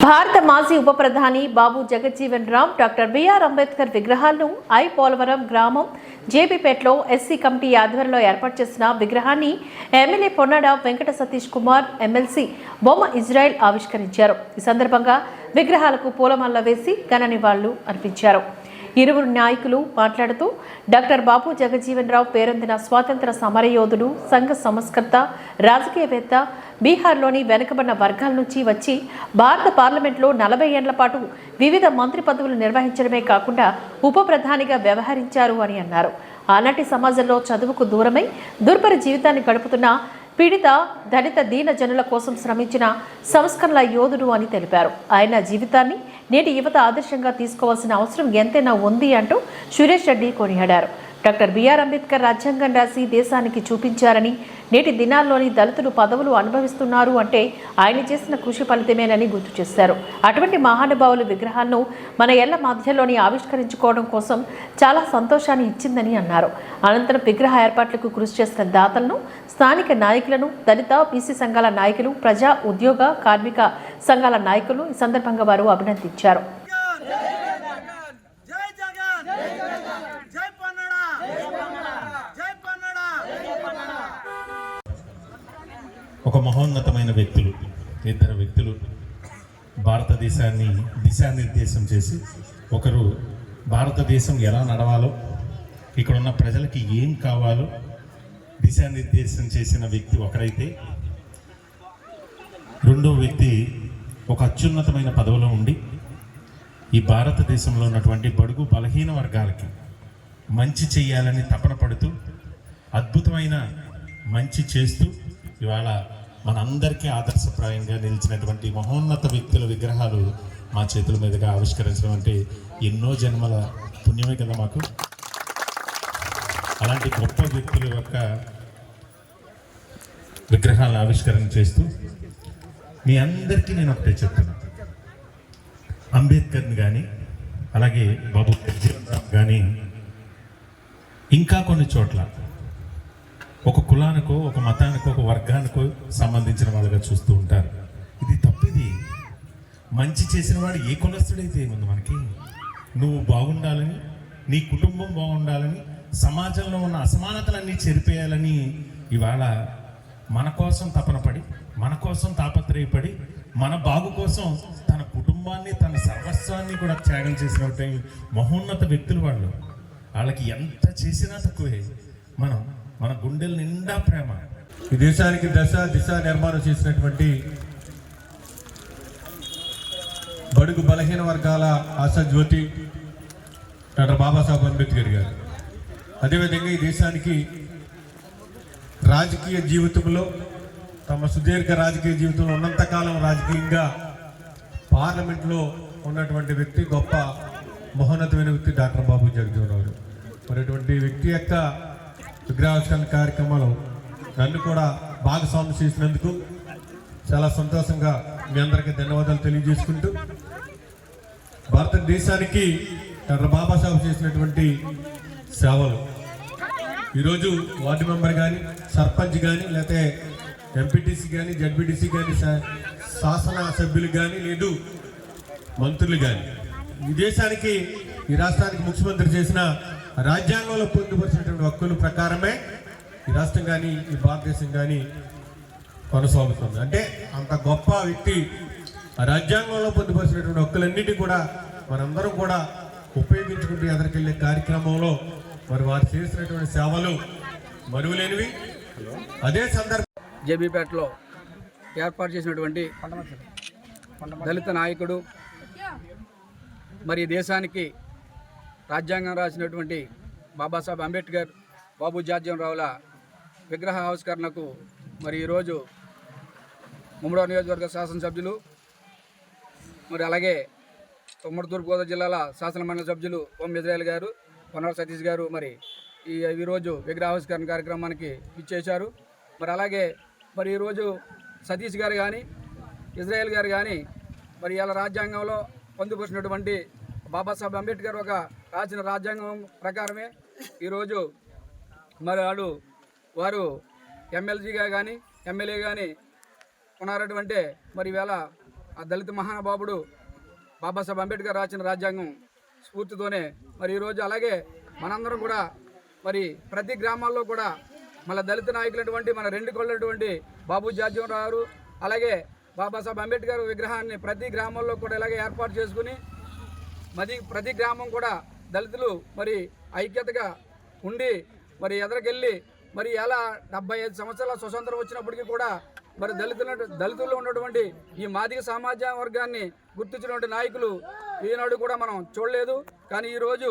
భారత మాజీ ఉప ప్రధాని Babu Jagjivan Ram doctor B R Ambedkar విగ్రహాలను ఐ. పోలవరం గ్రామం జేబీపేటలో ఎస్సీ కమిటీ ఆధ్వర్యంలో ఏర్పాటు చేసిన విగ్రహాన్ని MLA Ponnada Venkata Satish Kumar MLC Bomma Israel ఆవిష్కరించారు. ఈ సందర్భంగా విగ్రహాలకు పూలమాల వేసి ఘన నివాళులు అర్పించారు. ఇరువురు నాయకులు మాట్లాడుతూ డాక్టర్ బాబు జగజీవన్ రావు పేరొందిన స్వాతంత్ర సమరయోధుడు సంఘ సంస్కర్త రాజకీయవేత్త బీహార్లోని వెనుకబడిన వర్గాల నుంచి వచ్చి భారత పార్లమెంట్లో నలభై ఏళ్ళ పాటు వివిధ మంత్రి పదవులు నిర్వహించడమే కాకుండా ఉప ప్రధానిగా వ్యవహరించారు అని అన్నారు. ఆనాటి సమాజంలో చదువుకు దూరమై దుర్భర జీవితాన్ని గడుపుతున్న పీడిత దళిత దీన జనుల కోసం శ్రమించిన సంస్కరణల యోధుడు అని తెలిపారు. ఆయన జీవితాన్ని నేటి యువత ఆదర్శంగా తీసుకోవాల్సిన అవసరం ఎంతైనా ఉంది అంటూ సురేష్ రెడ్డి కొనియాడారు. డాక్టర్ బిఆర్ అంబేద్కర్ రాజ్యాంగం రాసి దేశానికి చూపించారని నేటి దినాల్లోని దళితులు పదవులు అనుభవిస్తున్నారు అంటే ఆయన చేసిన కృషి ఫలితమేనని గుర్తు చేశారు. అటువంటి మహానుభావుల విగ్రహాలను మన ఎల్ల మధ్యలోని ఆవిష్కరించుకోవడం కోసం చాలా సంతోషాన్ని ఇచ్చిందని అన్నారు. అనంతరం విగ్రహ ఏర్పాట్లకు కృషి చేసిన దాతలను స్థానిక నాయకులను దళిత బీసీ సంఘాల నాయకులు ప్రజా ఉద్యోగ కార్మిక సంఘాల నాయకులు ఈ సందర్భంగా వారు అభినందించారు. ఒక మహోన్నతమైన వ్యక్తులు ఇద్దరు వ్యక్తులు భారతదేశాన్ని దిశానిర్దేశం చేసి ఒకరు భారతదేశం ఎలా నడవాలో ఇక్కడ ఉన్న ప్రజలకి ఏం కావాలో దిశానిర్దేశం చేసిన వ్యక్తి ఒకరైతే రెండో వ్యక్తి ఒక అత్యున్నతమైన పదవిలో ఉండి ఈ భారతదేశంలో ఉన్నటువంటి బడుగు బలహీన వర్గాలకి మంచి చేయాలని తపన పడుతూ అద్భుతమైన మంచి చేస్తూ ఇవాళ మనందరికీ ఆదర్శప్రాయంగా నిలిచినటువంటి మహోన్నత వ్యక్తుల విగ్రహాలు మా చేతుల మీదుగా ఆవిష్కరించడం అంటే ఎన్నో జన్మల పుణ్యమే కదా మాకు. అలాంటి గొప్ప వ్యక్తుల యొక్క విగ్రహాలను ఆవిష్కరణ చేస్తూ మీ అందరికీ నేను ఒకటే చెప్తున్నాను అంబేద్కర్ని కానీ అలాగే బాబు కానీ ఇంకా కొన్ని చోట్ల ఒక కులానికో ఒక మతానికో ఒక వర్గానికో సంబంధించిన వాళ్ళగా చూస్తూ ఉంటారు. ఇది తప్పిది. మంచి చేసిన వాడు ఏ కులస్తుడైతే ఏముంది మనకి? నువ్వు బాగుండాలని నీ కుటుంబం బాగుండాలని సమాజంలో ఉన్న అసమానతలన్నీ చెరిపేయాలని ఇవాళ మన కోసం తపన పడి మన కోసం తాపత్రయపడి మన బాగు కోసం తన కుటుంబాన్ని తన సర్వస్వాన్ని కూడా త్యాగం చేసినట్టు మహోన్నత వ్యక్తులు వాళ్ళు. వాళ్ళకి ఎంత చేసినా తక్కువే. మనం మన గుండెల నిండా ప్రేమ. ఈ దేశానికి దశ దిశ నిర్మాణం చేసినటువంటి బడుగు బలహీన వర్గాల ఆశాజ్యోతి డాక్టర్ బాబాసాహెబ్ అంబేద్కర్ గారు. అదేవిధంగా ఈ దేశానికి రాజకీయ జీవితంలో తమ సుదీర్ఘ రాజకీయ జీవితంలో ఉన్నంతకాలం రాజకీయంగా పార్లమెంట్లో ఉన్నటువంటి వ్యక్తి గొప్ప మహోన్నతమైన వ్యక్తి డాక్టర్ బాబు జగజీవన్ గారు. మరి అటువంటి వ్యక్తి యొక్క విగ్రహావిష్కరణ కార్యక్రమాలు నన్ను కూడా భాగస్వామ్యం చేసినందుకు చాలా సంతోషంగా మీ అందరికీ ధన్యవాదాలు తెలియజేసుకుంటూ భారతదేశానికి డాక్టర్ బాబాసాహెబ్ చేసినటువంటి సేవలు. ఈరోజు వార్డు మెంబర్ కానీ సర్పంచ్ కానీ లేకపోతే ఎంపీటీసీ కానీ జడ్పీటీసీ కానీ శాసన సభ్యులు కానీ లేదు మంత్రులు కానీ ఈ దేశానికి ఈ రాష్ట్రానికి ముఖ్యమంత్రి చేసిన రాజ్యాంగంలో పొందుపరిచినటువంటి హక్కుల ప్రకారమే ఈ రాష్ట్రం కానీ ఈ భారతదేశం కానీ కొనసాగుతుంది. అంటే అంత గొప్ప వ్యక్తి ఆ రాజ్యాంగంలో పొందుపరిచినటువంటి హక్కులన్నిటి కూడా మనందరం కూడా ఉపయోగించుకుంటూ ఎదరికెళ్ళే కార్యక్రమంలో మరి వారు చేసినటువంటి సేవలు మరువులేనివి. అదే సందర్భం జేబీపేటలో ఏర్పాటు చేసినటువంటి దళిత నాయకుడు మరి దేశానికి రాజ్యాంగం రాసినటువంటి బాబాసాహెబ్ అంబేద్కర్ బాబు రావుల విగ్రహ ఆవిష్కరణకు మరి ఈరోజు ముమ్మడో నియోజకవర్గ శాసనసభ్యులు మరి అలాగే ఉమ్మడి తూర్పుగోదావరి జిల్లాల శాసన మండలి సభ్యులు ఓం ఇజ్రాయల్ గారు కొనర సతీష్ గారు మరి ఈ ఈరోజు విగ్రహావిష్కరణ కార్యక్రమానికి ఇచ్చేశారు మరి అలాగే మరి ఈరోజు సతీష్ గారు కానీ ఇజ్రాయెల్ గారు కానీ మరి ఇలా రాజ్యాంగంలో పొందుపరిచినటువంటి బాబాసాహెబ్ అంబేద్కర్ ఒక రాసిన రాజ్యాంగం ప్రకారమే ఈరోజు మరి వాడు వారు ఎమ్మెల్సీగా కానీ ఎమ్మెల్యే కానీ ఉన్నారటువంటి మరి ఈవేళ ఆ దళిత మహానుభావుడు బాబాసాహెబ్ అంబేద్కర్ రాసిన రాజ్యాంగం స్ఫూర్తితోనే మరి ఈరోజు అలాగే మనందరం కూడా మరి ప్రతి గ్రామాల్లో కూడా మన దళిత నాయకులటువంటి మన రెండు కొళ్ళటువంటి బాబు జార్జం గారు అలాగే బాబాసాహెబ్ అంబేద్కర్ విగ్రహాన్ని ప్రతి గ్రామాల్లో కూడా ఇలాగే ఏర్పాటు చేసుకుని మరి ప్రతి గ్రామం కూడా దళితులు మరి ఐక్యతగా ఉండి మరి ఎదరికెళ్ళి మరి ఎలా డెబ్బై ఐదు సంవత్సరాల స్వతంత్రం వచ్చినప్పటికీ కూడా మరి దళితుల దళితుల్లో ఉన్నటువంటి ఈ మాదిక సమాజ వర్గాన్ని గుర్తించినటువంటి నాయకులు ఈనాడు కూడా మనం చూడలేదు. కానీ ఈరోజు